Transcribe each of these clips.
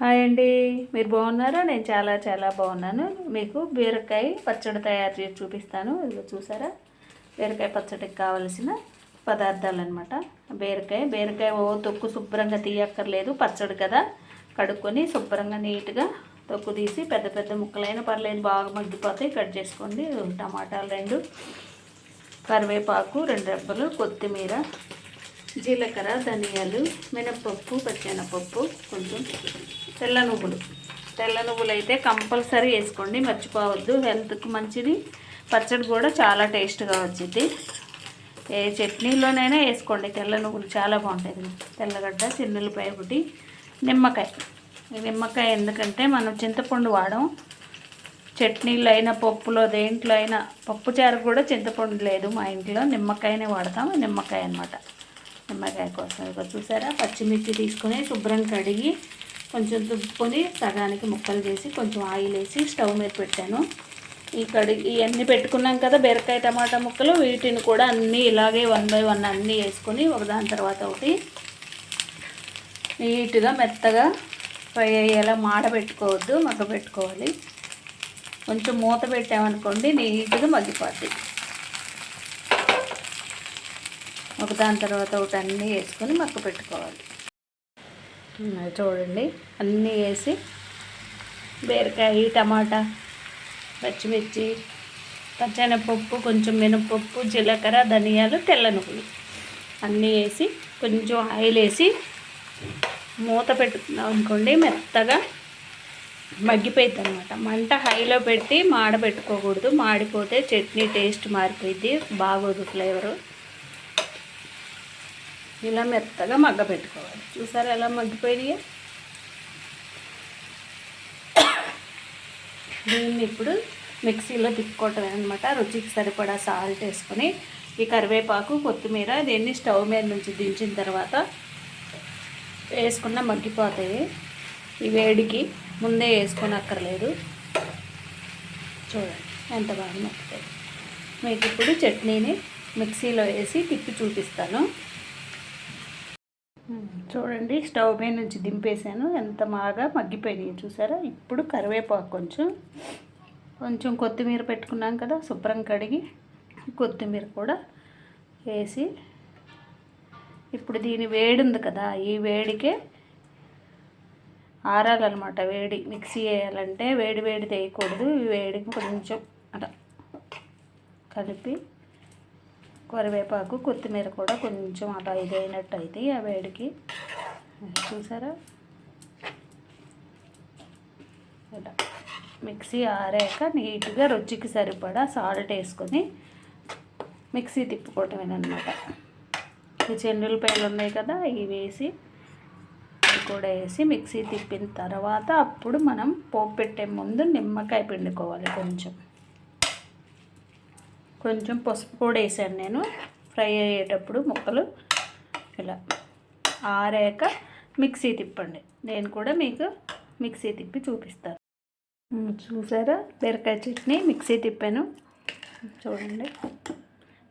Hi అండి. మీరు బాగున్నారా? నేను చాలా చాలా బాగున్నాను. మీకు బీరకాయ పచ్చడి తయారు చేసి చూపిస్తాను. ఇదిగో చూసారా? బీరకాయ పచ్చడికి కావలసిన పదార్థాలు అనమాట బీరకాయ బీరకాయ ఓ తొక్కు శుభ్రంగా తీయక్కర్లేదు. పచ్చడి కదా? కడుక్కొని శుభ్రంగా నీట్గా తొక్కు తీసి పెద్ద పెద్ద ముక్కలైన పర్లేదు బాగా మగ్గిపోతాయి. కట్ చేసుకోండి. టమాటాలు రెండు కరివేపాకు రెండు రెబ్బలు కొత్తిమీర జీలకర్ర ధనియాలు మినప్పప్పు పచ్చెనపప్పు కొంచెం తెల్ల నువ్వులు. తెల్ల నువ్వులు అయితే కంపల్సరీ వేసుకోండి మర్చిపోవద్దు. హెల్త్కి మంచిది. పచ్చడి కూడా చాలా టేస్ట్గా వచ్చింది ఏ చట్నీలోనైనా వేసుకోండి. తెల్ల నువ్వులు చాలా బాగుంటుంది తెల్లగడ్డ చిన్నులపాయ ఒకటి నిమ్మకాయ. నిమ్మకాయ ఎందుకంటే మనం చింతపండు వాడం. చట్నీలో అయినా పప్పులో దేంట్లో అయినా పప్పు చారు కూడా చింతపండు లేదు మా ఇంట్లో. నిమ్మకాయనే వాడతాం. నిమ్మకాయ అనమాట నిమ్మకాయ కోసం. ఇక చూసారా? పచ్చిమిర్చి తీసుకొని శుభ్రం కడిగి కొంచెం దుబ్బుకొని సగానికి ముక్కలు చేసి కొంచెం ఆయిల్ వేసి స్టవ్ మీద పెట్టాను. ఈ కడిగి ఇవన్నీ పెట్టుకున్నాం కదా బీరకాయ టమాటా ముక్కలు వీటిని కూడా అన్నీ ఇలాగే వన్ బై వన్ అన్నీ వేసుకొని ఒకదాని తర్వాత ఒకటి నీట్గా మెత్తగా ఫ్రై అయ్యేలా మాడ పెట్టుకోవద్దు మగ్గ పెట్టుకోవాలి. కొంచెం మూత పెట్టామనుకోండి నీట్గా మగ్గిపోద్ది. ఒక దాని తర్వాత ఒకటి అన్నీ వేసుకొని మగ్గ పెట్టుకోవాలి. చూడండి. అన్నీ వేసి బీరకాయ టమాటా పచ్చిమిర్చి పచ్చనపప్పు కొంచెం మినపప్పు జీలకర్ర ధనియాలు తెల్ల నువ్వులు. అన్నీ వేసి కొంచెం ఆయిల్ వేసి మూత పెట్టుకున్నాం అనుకోండి మెత్తగా మగ్గిపోయింది అనమాట మంట హైలో పెట్టి మాడ పెట్టుకోకూడదు మాడిపోతే చట్నీ టేస్ట్ మారిపోయింది బాగోదు ఫ్లేవరు. ఇలా మెత్తగా మగ్గ పెట్టుకోవాలి. చూసారా ఎలా మగ్గిపోయినాయి? దీన్ని ఇప్పుడు మిక్సీలో తిప్పుకోవటమే అనమాట రుచికి సరిపడా సాల్ట్ వేసుకొని ఈ కరివేపాకు కొత్తిమీర దీన్ని స్టవ్ మీద నుంచి దించిన తర్వాత వేసుకున్న మగ్గిపోతాయి. ఈ వేడికి ముందే వేసుకొని అక్కర్లేదు చూడండి ఎంత బాగా మగ్గుతాయి. మీకు ఇప్పుడు చట్నీని మిక్సీలో వేసి తిప్పి చూపిస్తాను. చూడండి స్టవ్ మీద నుంచి దింపేసాను ఎంత బాగా మగ్గిపోయినాయి చూసారా? ఇప్పుడు కరివేపాకు కొంచెం కొంచెం కొత్తిమీర పెట్టుకున్నాం కదా శుభ్రం కడిగి కొత్తిమీర కూడా వేసి ఇప్పుడు దీని వేడి ఉంది కదా ఈ వేడికే ఆరాలన్నమాట. వేడి మిక్సీ వేయాలంటే వేడి వేడి వేయకూడదు ఈ వేడికి కొంచెం అలా కలిపి కరివేపాకు కొత్తిమీర కూడా కొంచెం అలా ఇదైనట్టు అయితే ఆ వేడికి. చూసారా? ఇలా మిక్సీ ఆరాక నీట్గా రుచికి సరిపడా సాల్ట్ వేసుకొని మిక్సీ తిప్పుకోవటమేనమాట ఈ చెన్నులపాయలు ఉన్నాయి కదా ఇవి వేసి ఇవి కూడా వేసి మిక్సీ తిప్పిన తర్వాత అప్పుడు మనం పోపు పెట్టే ముందు నిమ్మకాయ పిండుకోవాలి కొంచెం. కొంచెం పసుపు కూడా వేసాను నేను. ఫ్రై అయ్యేటప్పుడు ముక్కలు ఇలా ఆరాక మిక్సీ తిప్పండి. నేను కూడా మీకు మిక్సీ తిప్పి చూపిస్తాను. చూసారా? బీరకాయ చట్నీ మిక్సీ తిప్పాను. చూడండి.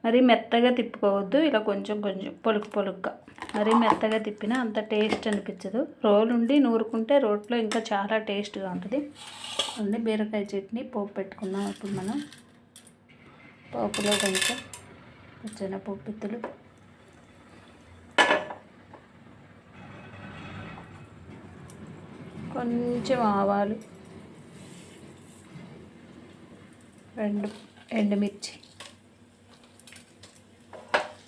మరి మెత్తగా తిప్పుకోవద్దు. ఇలా కొంచెం కొంచెం పొలుకు పొలుగ్గా. మరి మెత్తగా తిప్పినా అంత టేస్ట్ అనిపించదు. రోలు ఉండి నూరుకుంటే రోట్లో ఇంకా చాలా టేస్ట్గా ఉంటుంది. అండి బీరకాయ చట్నీ పోపు పెట్టుకుందాం ఇప్పుడు మనం. పోపులో కొంచెం వచ్చిన పొప్పిత్తులు కొంచెం ఆవాలు. రెండు ఎండుమిర్చి.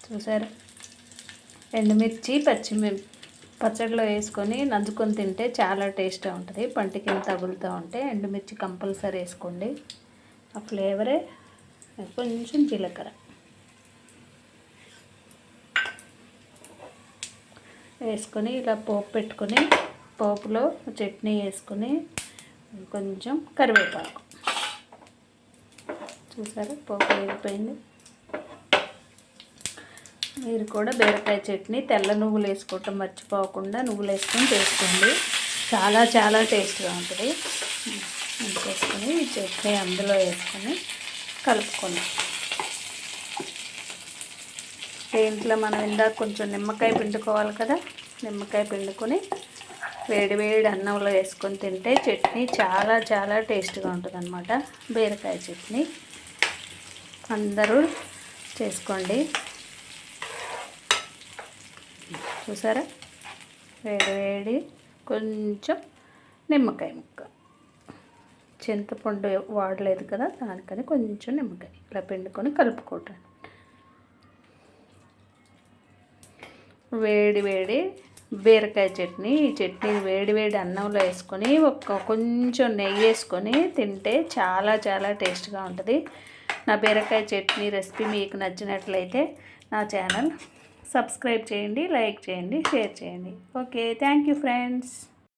చూసారా? ఎండుమిర్చి పచ్చిమిర్చి పచ్చడిలో వేసుకొని నంచుకొని తింటే చాలా టేస్ట్గా ఉంటుంది. పంటికి తగులుతూ ఉంటే ఎండుమిర్చి కంపల్సరీ వేసుకోండి. ఆ ఫ్లేవరే కొంచెం జీలకర్ర. వేసుకొని ఇలా పోపు పెట్టుకొని పోపులో చట్నీ వేసుకొని కొంచెం కరివేపాకు. చూసారా? పోపు వేగిపోయింది. మీరు కూడా బీరకాయ చట్నీ తెల్ల నువ్వులు వేసుకోవటం మర్చిపోకుండా నువ్వులు వేసుకొని చేసుకోండి. చాలా చాలా టేస్ట్గా ఉంటుంది. వేసుకొని చట్నీ అందులో వేసుకొని కలుపుకోండి దీంట్లో మనం ఇందాక కొంచెం నిమ్మకాయ పిండుకోవాలి కదా నిమ్మకాయ పిండుకొని వేడి వేడి అన్నంలో వేసుకొని తింటే చట్నీ చాలా చాలా టేస్ట్గా ఉంటుందన్నమాట. బీరకాయ చట్నీ. అందరూ చేసుకోండి. చూసారా? వేడి వేడి కొంచెం నిమ్మకాయ ముక్క. చింతపండు వాడలేదు కదా దానికని కొంచెం నిమ్మకాయ ఇలా పిండుకొని కలుపుకోవటం. వేడి వేడి బీరకాయ చట్నీ ఈ చట్నీ వేడి వేడి అన్నంలో వేసుకొని ఒక కొంచెం నెయ్యి వేసుకొని తింటే చాలా చాలా టేస్ట్గా ఉంటుంది. నా బీరకాయ చట్నీ రెసిపీ మీకు నచ్చినట్లయితే నా ఛానల్ సబ్స్క్రైబ్ చేయండి లైక్ చేయండి షేర్ చేయండి. Okay thank you friends.